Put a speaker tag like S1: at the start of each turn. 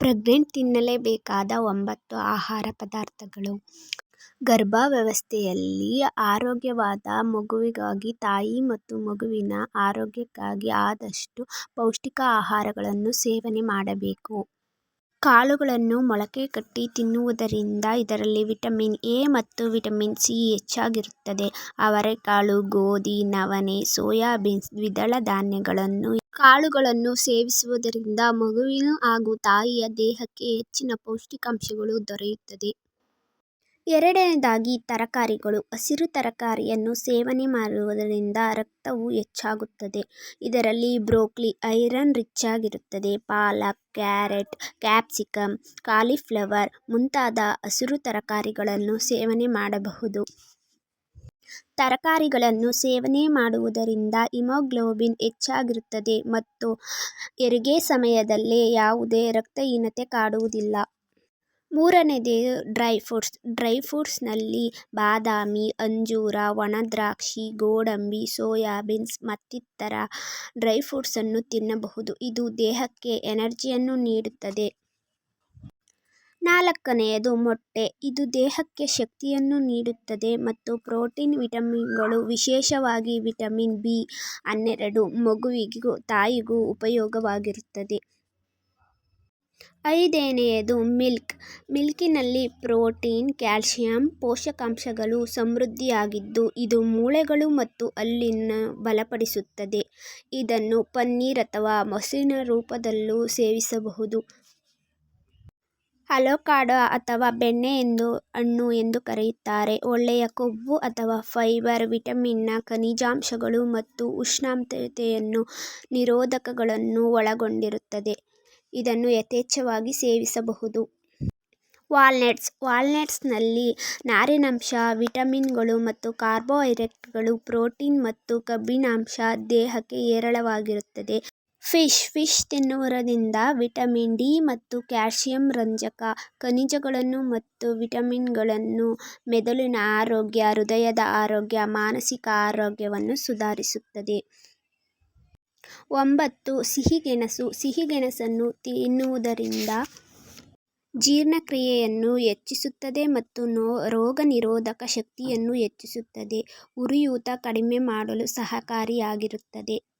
S1: Pregnant ತಿನ್ನಲೇಬೇಕಾದ ಒಂಬತ್ತು ಆಹಾರ ಪದಾರ್ಥಗಳು ಗರ್ಭಾವಸ್ಥೆಯಲ್ಲಿ ಆರೋಗ್ಯವಾದ ಮಗುವಿಗಾಗಿ ತಾಯಿ ಮತ್ತು ಮಗುವಿನ ಆರೋಗ್ಯಕ್ಕಾಗಿ ಆದಷ್ಟು ಪೌಷ್ಟಿಕ ಆಹಾರಗಳನ್ನು ಸೇವನೆ ಮಾಡಬೇಕು. ಕಾಳುಗಳನ್ನು ಮೊಳಕೆ ಕಟ್ಟಿ ತಿನ್ನುವುದರಿಂದ ಇದರಲ್ಲಿ ವಿಟಮಿನ್ ಎ ಮತ್ತು ವಿಟಮಿನ್ ಸಿ ಹೆಚ್ಚಾಗಿರುತ್ತದೆ. ಅವರೆಕಾಳು ಗೋಧಿ, ನವಣೆ ಸೋಯಾಬೀನ್ಸ್ ದ್ವಿದಳ ಧಾನ್ಯಗಳನ್ನು ಕಾಳುಗಳನ್ನು ಸೇವಿಸುವುದರಿಂದ ಮಗುವಿನ ಹಾಗೂ ತಾಯಿಯ ದೇಹಕ್ಕೆ ಹೆಚ್ಚಿನ ಪೌಷ್ಟಿಕಾಂಶಗಳು ದೊರೆಯುತ್ತದೆ. ಎರಡನೆಯದಾಗಿ ತರಕಾರಿಗಳು ಹಸಿರು ತರಕಾರಿಯನ್ನು ಸೇವನೆ ಮಾಡುವುದರಿಂದ ರಕ್ತವು ಹೆಚ್ಚಾಗುತ್ತದೆ. ಇದರಲ್ಲಿ ಬ್ರೋಕ್ಲಿ ಐರನ್ ರಿಚ್ ಆಗಿರುತ್ತದೆ. ಪಾಲಕ್, ಕ್ಯಾರೆಟ್, ಕ್ಯಾಪ್ಸಿಕಂ, ಕಾಲಿಫ್ಲವರ್ ಮುಂತಾದ ಹಸಿರು ತರಕಾರಿಗಳನ್ನು ಸೇವನೆ ಮಾಡಬಹುದು. ತರಕಾರಿಗಳನ್ನು ಸೇವನೆ ಮಾಡುವುದರಿಂದ ಹಿಮೋಗ್ಲೋಬಿನ್ ಹೆಚ್ಚಾಗಿರುತ್ತದೆ ಮತ್ತು ಹೆರಿಗೆ ಸಮಯದಲ್ಲಿ ಯಾವುದೇ ರಕ್ತಹೀನತೆ ಕಾಡುವುದಿಲ್ಲ. ಮೂರನೆಯದು ಡ್ರೈ ಫ್ರೂಟ್ಸ್. ಡ್ರೈ ಫ್ರೂಟ್ಸ್ನಲ್ಲಿ ಬಾದಾಮಿ, ಅಂಜೂರ, ಒಣದ್ರಾಕ್ಷಿ, ಗೋಡಂಬಿ, ಸೋಯಾಬೀನ್ಸ್ ಮತ್ತಿತರ ಡ್ರೈ ಫ್ರೂಟ್ಸನ್ನು ತಿನ್ನಬಹುದು ಇದು ದೇಹಕ್ಕೆ ಎನರ್ಜಿಯನ್ನು ನೀಡುತ್ತದೆ. ನಾಲ್ಕನೆಯದು ಮೊಟ್ಟೆ. ಇದು ದೇಹಕ್ಕೆ ಶಕ್ತಿಯನ್ನು ನೀಡುತ್ತದೆ ಮತ್ತು ಪ್ರೋಟೀನ್ ವಿಟಮಿನ್ಗಳು ವಿಶೇಷವಾಗಿ ವಿಟಮಿನ್ ಬಿ ಹನ್ನೆರಡು ಮಗುವಿಗೂ ತಾಯಿಗೂ ಉಪಯೋಗವಾಗಿರುತ್ತದೆ. ಐದನೆಯದು ಮಿಲ್ಕ್. ಮಿಲ್ಕಿನಲ್ಲಿ ಪ್ರೋಟೀನ್, ಕ್ಯಾಲ್ಸಿಯಂ ಪೋಷಕಾಂಶಗಳು ಸಮೃದ್ಧಿಯಾಗಿದ್ದು ಇದು ಮೂಳೆಗಳು ಮತ್ತು ಅಲ್ಲಿನ ಬಲಪಡಿಸುತ್ತದೆ. ಇದನ್ನು ಪನ್ನೀರ್ ಅಥವಾ ಮೊಸರಿನ ರೂಪದಲ್ಲೂ ಸೇವಿಸಬಹುದು. ಅಲೋಕಾಡೊ ಅಥವಾ ಬೆಣ್ಣೆ ಎಂದು ಹಣ್ಣು ಎಂದು ಕರೆಯುತ್ತಾರೆ. ಒಳ್ಳೆಯ ಕೊಬ್ಬು ಅಥವಾ ಫೈಬರ್, ವಿಟಮಿನ್ನ ಖನಿಜಾಂಶಗಳು ಮತ್ತು ಉಷ್ಣಾಂಶತೆಯನ್ನು ನಿರೋಧಕಗಳನ್ನು ಒಳಗೊಂಡಿರುತ್ತದೆ. ಇದನ್ನು ಯಥೇಚ್ಛವಾಗಿ ಸೇವಿಸಬಹುದು. ವಾಲ್ನಟ್ಸ್. ವಾಲ್ನಟ್ಸ್ನಲ್ಲಿ ನಾರಿನಂಶ, ವಿಟಮಿನ್ಗಳು ಮತ್ತು ಕಾರ್ಬೋಹೈಡ್ರೇಟ್ಗಳು ಪ್ರೋಟೀನ್ ಮತ್ತು ಕಬ್ಬಿಣಾಂಶ ದೇಹಕ್ಕೆ ಹೇರಳವಾಗಿರುತ್ತದೆ. ಫಿಶ್. ಫಿಶ್ ತಿನ್ನುವುದರಿಂದ ವಿಟಮಿನ್ ಡಿ ಮತ್ತು ಕ್ಯಾಲ್ಸಿಯಂ ರಂಜಕ ಖನಿಜಗಳನ್ನು ಮತ್ತು ವಿಟಮಿನ್ಗಳನ್ನು ಮೆದುಳಿನ ಆರೋಗ್ಯ, ಹೃದಯದ ಆರೋಗ್ಯ, ಮಾನಸಿಕ ಆರೋಗ್ಯವನ್ನು ಸುಧಾರಿಸುತ್ತದೆ. ಒಂಬತ್ತು ಸಿಹಿಗೆಣಸು. ಸಿಹಿಗೆಣಸನ್ನು ತಿನ್ನುವುದರಿಂದ ಜೀರ್ಣಕ್ರಿಯೆಯನ್ನು ಹೆಚ್ಚಿಸುತ್ತದೆ ಮತ್ತು ರೋಗನಿರೋಧಕ ಶಕ್ತಿಯನ್ನು ಹೆಚ್ಚಿಸುತ್ತದೆ. ಉರಿಯೂತ ಕಡಿಮೆ ಮಾಡಲು ಸಹಕಾರಿಯಾಗಿರುತ್ತದೆ.